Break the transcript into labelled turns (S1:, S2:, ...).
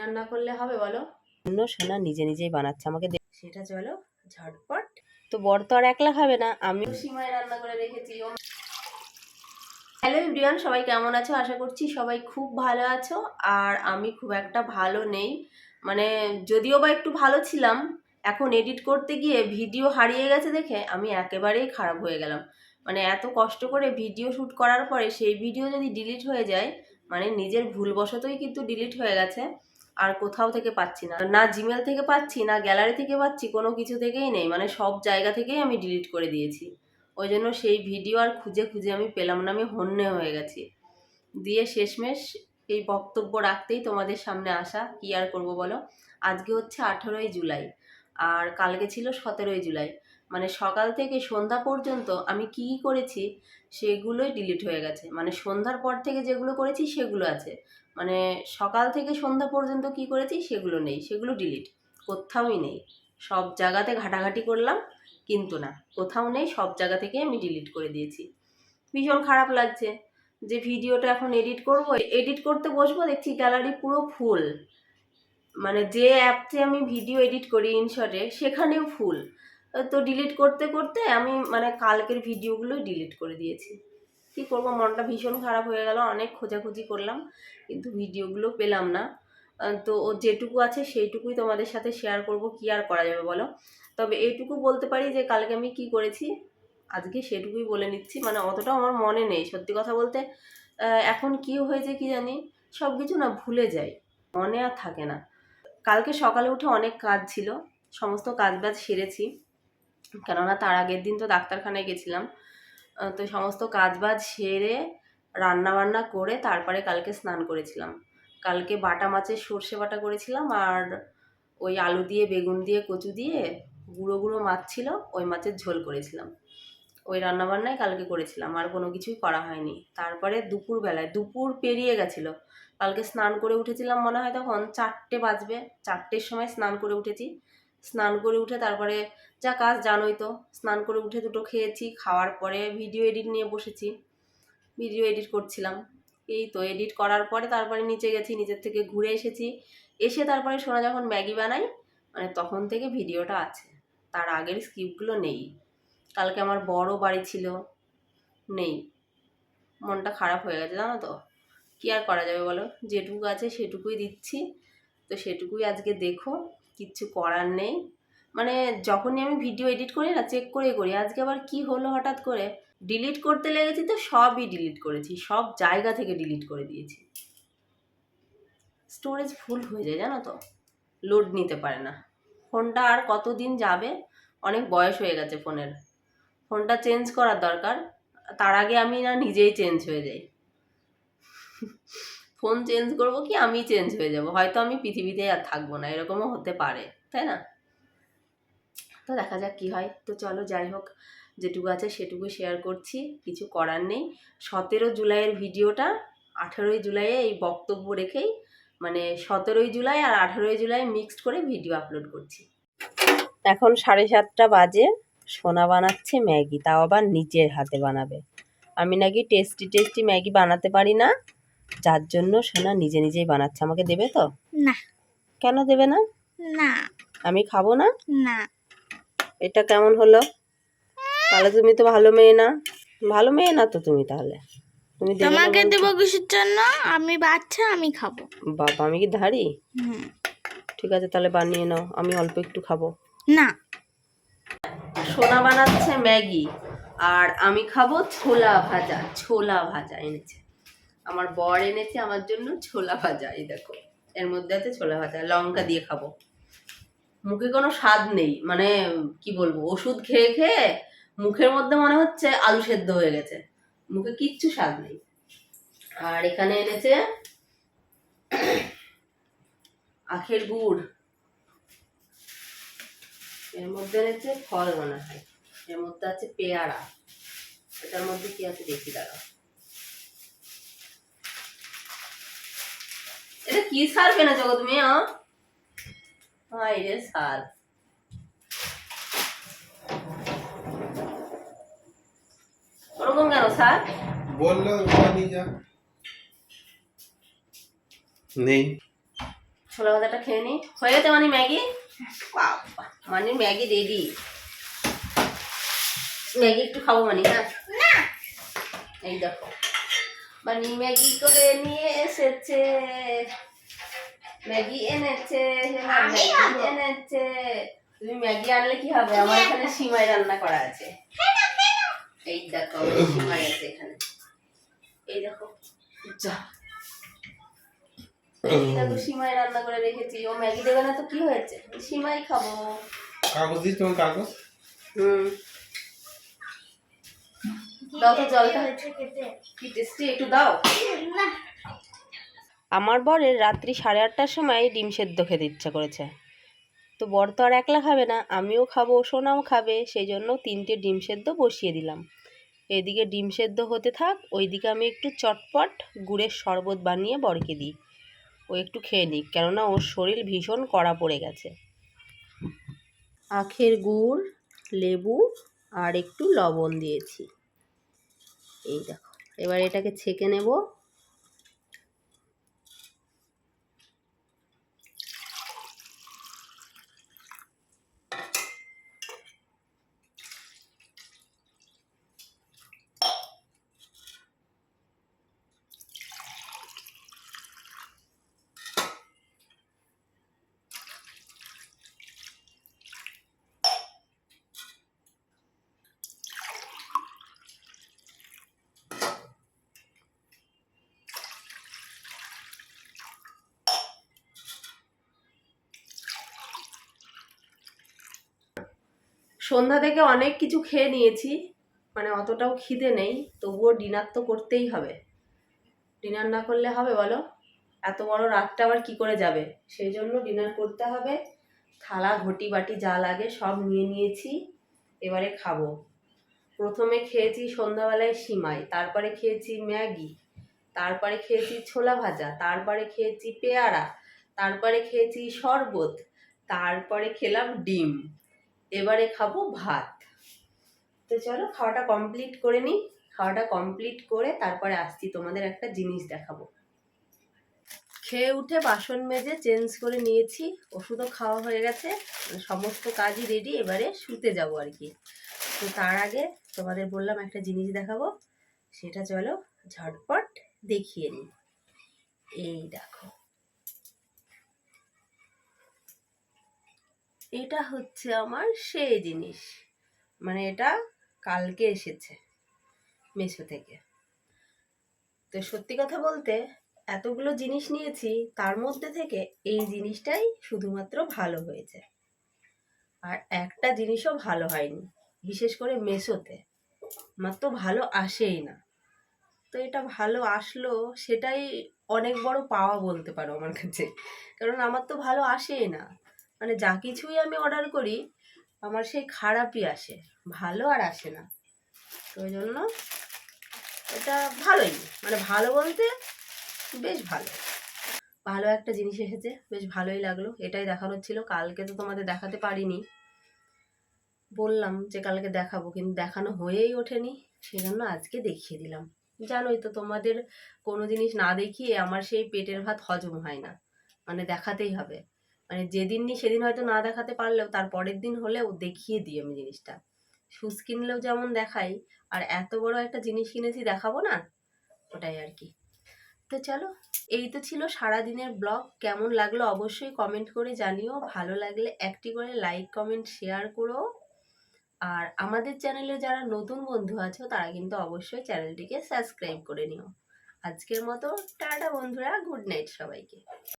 S1: রান্না করলে হবে বলো? অন্য সোনা নিজে নিজেই বানাচ্ছে আমাকে সেটা চলো ঝটপট। তো বর তো আর একলা খাবে না আমি সীমায় রান্না করে রেখেছি হ্যালো ইব্রিয়ান সবাই কেমন আছো? আশা করছি সবাই খুব ভালো আছো আর আমি খুব একটা ভালো নেই। মানে যদিও বা একটু ভালো ছিলাম এখন এডিট করতে গিয়ে ভিডিও হারিয়ে গেছে দেখে আমি একেবারেই খারাপ হয়ে গেলাম। মানে এত কষ্ট করে ভিডিও শ্যুট করার পরে সেই ভিডিও যদি ডিলিট হয়ে যায় মানে নিজের ভুলবশতই কিন্তু ডিলিট হয়ে গেছে। আর কোথাও থেকে পাচ্ছি না। না জিমেল থেকে পাচ্ছি, না গ্যালারি থেকে পাচ্ছি, কোনো কিছু থেকেই নেই। মানে সব জায়গা থেকেই আমি ডিলিট করে দিয়েছি। ওই জন্য সেই ভিডিও আর খুঁজে খুঁজে আমি পেলাম না, আমি হন্যে হয়ে গেছি। দিয়ে শেষমেশ এই বক্তব্য রাখতেই তোমাদের সামনে আসা। কি আর করব বলো? আজকে হচ্ছে আঠেরোই জুলাই, আর কালকে ছিল সতেরোই জুলাই। মানে সকাল থেকে সন্ধ্যা পর্যন্ত আমি কী করেছি সেগুলোই ডিলিট হয়ে গেছে। মানে সন্ধ্যার পর থেকে যেগুলো করেছি সেগুলো আছে। মানে সকাল থেকে সন্ধ্যা পর্যন্ত কি করেছি সেগুলো নেই, সেগুলো ডিলিট কোথাওই নেই। সব জায়গাতে ঘাটাঘাটি করলাম, কিন্তু না। কোথাও নেই, সব জায়গা থেকে আমি ডিলিট করে দিয়েছি। ভীষণ খারাপ লাগছে যে ভিডিওটা এখন এডিট করব। এডিট করতে বসবো, দেখছি গ্যালারি পুরো ফুল মানে যে অ্যাপতে আমি ভিডিও এডিট করি ইনশটে সেখানেও ফুল তো ডিলিট করতে করতে আমি মানে কালকের ভিডিওগুলো ডিলিট করে দিয়েছি। কী করব? মনটা ভীষণ খারাপ হয়ে গেল, অনেক খোঁজাখুঁজি করলাম, কিন্তু ভিডিওগুলো পেলাম না। তো ও যেটুকু আছে সেইটুকুই তোমাদের সাথে শেয়ার করব, কি আর করা যাবে বলো? তবে এইটুকু বলতে পারি যে কালকে আমি কি করেছি? আজকে সেটুকুই বলে নিচ্ছি মানে অতটা আমার মনে নেই। সত্যি কথা বলতে এখন কি হয়েছে কি জানি সব কিছু না ভুলে যাই, মনে আর থাকে না। কালকে সকালে উঠে অনেক কাজ ছিল, সমস্ত কাজ বাজ সেরেছি। কেননা তার আগের দিন তো ডাক্তারখানায় গেছিলাম। তো সমস্ত কাজ বাজ সেরে রান্না বান্না করে তারপরে কালকে স্নান করেছিলাম। কালকে বাটা মাছের সর্ষে বাটা করেছিলাম আর ওই আলু দিয়ে, বেগুন দিয়ে, কচু দিয়ে গুঁড়ো গুঁড়ো মাছ ছিল, ওই মাছের ঝোল করেছিলাম। ওই রান্নাবান্নাই কালকে করেছিলাম, আর কোনো কিছুই করা হয়নি। তারপরে দুপুর বেলায় দুপুর পেরিয়ে গেছিল। কালকে স্নান করে উঠেছিলাম মনে হয় তখন চারটে বাজবে, চারটের সময় স্নান করে উঠেছি। স্নান করে উঠে তারপরে যা কাজ জানোই তো, স্নান করে উঠে দুটো খেয়েছি, খাওয়ার পরে ভিডিও এডিট নিয়ে বসেছি। ভিডিও এডিট করছিলাম। এই তো এডিট করার পরে তারপরে নিচে গেছি নিচের থেকে ঘুরে এসেছি। এসে তারপরে সোনা যখন ম্যাগি বানাই মানে তখন থেকে ভিডিওটা আছে। তার আগের স্ক্রিপ্টগুলো নেই। কালকে আমার বড় বাড়ি ছিল, নেই। মনটা খারাপ হয়ে গেছে, জানো তো? কী আর করা যাবে বলো? যেটুকু আছে সেটুকুই দিচ্ছি। তো সেটুকুই আজকে দেখো। কিচ্ছু করার নেই। মানে যখনই আমি ভিডিও এডিট করি না চেক করে করি। আজকে আবার কি হলো হঠাৎ করে? ডিলিট করতে লেগেছি তো সবই ডিলিট করেছি। সব জায়গা থেকে ডিলিট করে দিয়েছি। স্টোরেজ ফুল হয়ে যায়, জানো তো? লোড নিতে পারে না। ফোনটা আর কতদিন যাবে? অনেক বয়স হয়ে গেছে ফোনের। ফোনটা চেঞ্জ করার দরকার। তার আগে আমি না নিজেই চেঞ্জ হয়ে যাই। ফোন চেঞ্জ করব কি আমি চেঞ্জ হয়ে যাব। হয়তো আমি পৃথিবীতে আর থাকব না, এরকমও হতে পারে, তাই না? তো দেখা যাক কি হয়। তো চলো যাই হোক, যেটুকু আছে সেটুকু শেয়ার করছি, কিছু করার নেই। সতেরো জুলাইয়ের ভিডিওটা, আঠেরোই জুলাইয়ে এই বক্তব্য রেখেই মানে সতেরোই জুলাই আর আঠেরোই জুলাই মিক্সড করে ভিডিও আপলোড করছি। এখন সাড়ে সাতটা বাজে, সোনা বানাচ্ছে ম্যাগি, তাও আবার নিজের হাতে বানাবে। আমি নাকি টেস্টি টেস্টি ম্যাগি বানাতে পারি না যার জন্য সোনা নিজে নিজেই বানাচ্ছে। আমাকে দেবে তো?
S2: না।
S1: কেন দেবে না?
S2: না।
S1: আমি খাব না?
S2: না।
S1: এটা কেমন হলো? তাহলে তুমি তো ভালো মেয়ে না। ভালো মেয়ে না তো তুমি তাহলে? তুমি
S2: তোমাকে? দেবো কিসের জন্য? আমি বাচ্চা আমি খাব।
S1: বাবা আমি কি ধারি ঠিক আছে তাহলে বানিয়ে নাও। আমি অল্প একটু খাব।
S2: না।
S1: সোনা বানাচ্ছে ম্যাগি আর আমি খাব ছোলা ভাজা। ছোলা ভাজা এনেছে। আমার বর এনেছে আমার জন্য ছোলা ভাজা, এই দেখো। এর মধ্যে আছে ছোলা ভাজা, লঙ্কা দিয়ে খাব। মুখে কোনো স্বাদ নেই মানে কি বলব, ওষুধ খেয়ে খেয়ে মুখের মধ্যে মনে হচ্ছে আলু সেদ্ধ হয়ে গেছে। মুখে কিচ্ছু স্বাদ নেই। আর এখানে এনেছে আখের গুড়। এর মধ্যে এনেছে ফল মনে হয়। এর মধ্যে আছে পেয়ারা। এটার মধ্যে কি আছে দেখি, দাঁড়াও। এটা কি সার কিনেছো গো তুমি হাই রে সার। ওরকম কেন স্যার?
S3: বলল নেই।
S1: ছোলা ভাজাটা খেয়ে নি। হয়ে গেছে মানে ম্যাগি? মানে ম্যাগি রেডি ম্যাগি একটু খাব মানে হ্যাঁ?
S2: না।
S1: এই দেখো। মানে ম্যাগি করে নিয়ে এসেছে। ম্যাগি এনেছে ম্যাগি এনেছে। তুমি ম্যাগি আনলে কি হবে? আমার এখানে সিমাই রান্না করা আছে। এই দেখো সিমাই আছে এখানে। এই দেখো যা। দেখো সিমাই রান্না করে রেখেছি। ও ম্যাগি দেবে না তো কি হয়েছে? সিমাই খাব।
S3: কাগজ দিস তোমার কাগজ?
S1: হুম। দাও তো জলটা। কি টেস্টি একটু দাও। আমার বরের রাত্রি সাড়ে আটটার সময় ডিম সেদ্ধ খেতে ইচ্ছা করেছে। তো বর তো আর একলা খাবে না আমিও খাব সোনাও খাবে সেই জন্য তিনটে ডিম সেদ্ধ বসিয়ে দিলাম। এদিকে ডিম সেদ্ধ হতে থাক ওইদিকে আমি একটু চটপট গুড়ের শরবত বানিয়ে বরকে দিই। ও একটু খেয়ে নিক কেননা ওর শরীর ভীষণ কড়া পড়ে গেছে। আখের গুড় লেবু আর একটু লবণ দিয়েছি। এই দেখো এবার এটাকে ছেঁকে নেব। সন্ধ্যা থেকে অনেক কিছু খেয়ে নিয়েছি। মানে অতটাও খিদে নেই, তবুও ডিনার তো করতেই হবে। ডিনার না করলে হবে বলো? এত বড় রাতটা আবার কি করে যাবে? সেই জন্য ডিনার করতে হবে। থালা, ঘটি, বাটি যা লাগে সব নিয়ে নিয়েছি, এবারে খাব। প্রথমে খেয়েছি সন্ধ্যাবেলায় সিমাই, তারপরে খেয়েছি ম্যাগি, তারপরে খেয়েছি ছোলা ভাজা, তারপরে খেয়েছি পেয়ারা, তারপরে খেয়েছি শরবত, তারপরে খেলাম ডিম। এবারে খাব ভাত। তো চলো, খাওয়াটা কমপ্লিট করে নিই। খাওয়াটা কমপ্লিট করে তারপরে আসছি, তোমাদের একটা জিনিস দেখাবো। খেয়ে উঠে বাসন মেজে চেঞ্জ করে নিয়েছি, ওষুধও খাওয়া হয়ে গেছে মানে সমস্ত কাজই রেডি এবারে শুতে যাব আর কি। তো তার আগে তোমাদের বললাম একটা জিনিস দেখাবো, সেটা চলো ঝটপট দেখিয়ে নিই। এই দেখো। এটা হচ্ছে আমার সেই জিনিস। মানে এটা কালকে এসেছে মেশো থেকে। তো সত্যি কথা বলতে এতগুলো জিনিস নিয়েছি, তার মধ্যে থেকে এই জিনিসটাই শুধুমাত্র ভালো হয়েছে। আর একটা জিনিসও ভালো হয়নি, বিশেষ করে মেসোতে। আমার তো ভালো আসেই না। তো এটা ভালো আসলো সেটাই অনেক বড় পাওয়া বলতে পারো আমার কাছে। কারণ আমার তো ভালো আসেই না। মানে যা কিছুই আমি অর্ডার করি, আমার সেই খারাপই আসে, ভালো আর আসে না। তো ওই জন্য এটা ভালোই মানে ভালো বলতে বেশ ভালো। ভালো একটা জিনিস এসেছে, বেশ ভালোই লাগল, এটাই দেখানোর ছিল, কালকে তো তোমাদের দেখাতে পারিনি। বললাম যে কালকে দেখাবো, কিন্তু দেখানো হয়েই ওঠেনি, সেজন্য আজকে দেখিয়ে দিলাম। জানোই তো তোমাদের কোনো জিনিস না দেখিয়ে আমার সেই পেটের ভাত হজম হয় না মানে দেখাতেই হবে। মানে যেদিন নি সেদিন হয়তো না দেখাতে পারলেও তার পরের দিন হলেও দেখিয়ে দিই আমি জিনিসটা। শুজ কিনলেও যেমন দেখাই, আর এত বড় একটা জিনিস কিনেছি দেখাবো না? ওটাই আর কি। তো চলো, এই তো ছিল সারা দিনের ব্লগ কেমন লাগল অবশ্যই কমেন্ট করে জানিও। ভালো লাগলে একটি করে লাইক কমেন্ট শেয়ার করো। আর আমাদের চ্যানেলে যারা নতুন বন্ধু আছো, তারা কিন্তু অবশ্যই চ্যানেলটিকে সাবস্ক্রাইব করে নিও। আজকের মতো, টাটা বন্ধুরা গুড নাইট সবাইকে।